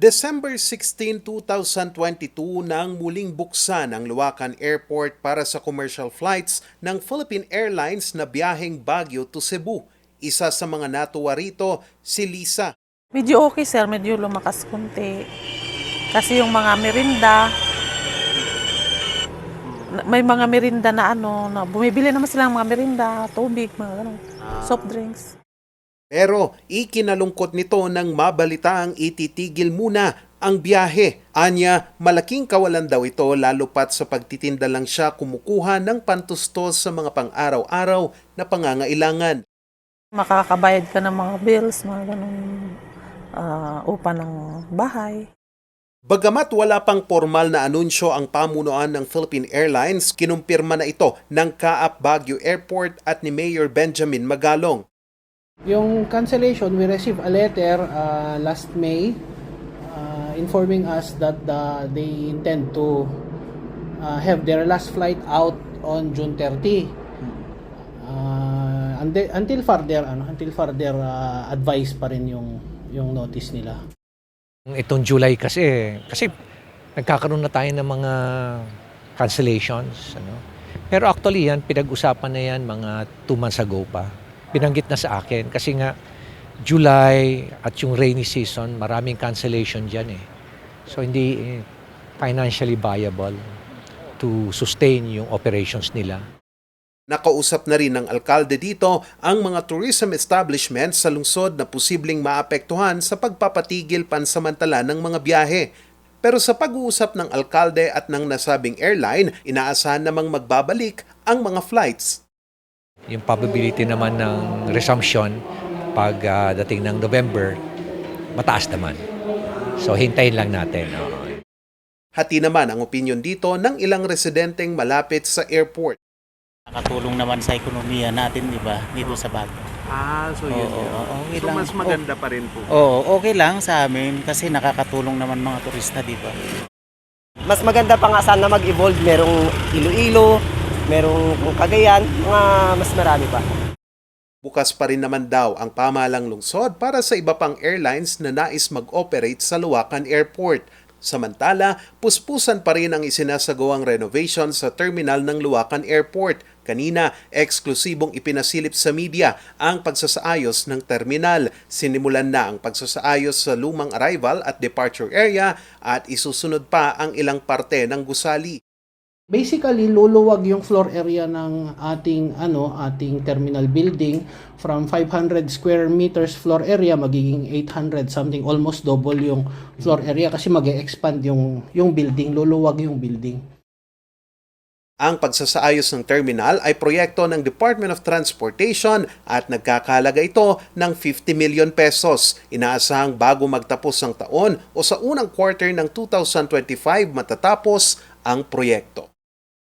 December 16, 2022 nang muling buksan ang Luwakan Airport para sa commercial flights ng Philippine Airlines na biyaheng Baguio to Cebu. Isa sa mga natuwa rito, si Lisa. Medyo okay sir, medyo lumakas kunti. Kasi yung mga merinda, may mga merinda na ano, na bumibili naman sila ng mga merinda, tubig, mga ganun, soft drinks. Pero ikinalungkot nito nang mabalita ang ititigil muna ang biyahe. Anya, malaking kawalan daw ito lalo pat sa pagtitinda lang siya kumukuha ng pantustos sa mga pang-araw-araw na pangangailangan. Makakabayad ka ng mga bills, mga ganun, ah, upa ng bahay. Bagamat wala pang formal na anunsyo ang pamunuan ng Philippine Airlines, kinumpirma na ito ng Kaap Baguio Airport at ni Mayor Benjamin Magalong. Yung cancellation, we received a letter uh, last May uh, informing us that uh, they intend to uh, have their last flight out on June 30. Uh, until, until further ano, until further uh, advice pa rin yung yung notice nila. Itong July kasi, kasi nagkakaroon na tayo ng mga cancellations. Ano? Pero actually yan, pinag-usapan na yan mga two months ago pa. Binanggit na sa akin kasi nga July at yung rainy season, maraming cancellation dyan eh. So hindi eh, financially viable to sustain yung operations nila. Nakausap na rin ng alkalde dito ang mga tourism establishments sa lungsod na posibleng maapektuhan sa pagpapatigil pansamantala ng mga biyahe. Pero sa pag-uusap ng alkalde at ng nasabing airline, inaasahan namang magbabalik ang mga flights. Yung probability naman ng resumption pag ah, dating ng November, mataas naman. So hintayin lang natin. oo. Hati naman ang opinion dito ng ilang residenteng malapit sa airport. Nakatulong naman sa ekonomiya natin, di ba? Dito sa Baguio. Ah, so yun Oo, yun. oo, okay So lang. mas maganda pa rin po. Oo, okay lang sa amin kasi nakakatulong naman mga turista, di ba? mas maganda pa nga sana mag-evolve. Merong Iloilo, merong Cagayan, mga mas marami pa. Bukas pa rin naman daw ang pamahalang lungsod para sa iba pang airlines na nais mag-operate sa Luwakan Airport. Samantala, puspusan pa rin ang isinasagawang renovation sa terminal ng Luwakan Airport. Kanina, eksklusibong ipinasilip sa media ang pagsasaayos ng terminal. Sinimulan na ang pagsasaayos sa lumang arrival at departure area at isusunod pa ang ilang parte ng gusali. Basically, luluwag yung floor area ng ating ano, ating terminal building from 500 square meters floor area magiging 800 something almost double yung floor area kasi mag-expand yung yung building, luluwag yung building. Ang pagsasaayos ng terminal ay proyekto ng Department of Transportation at nagkakalaga ito ng 50 million pesos. Inaasahang bago magtapos ang taon o sa unang quarter ng 2025 matatapos ang proyekto.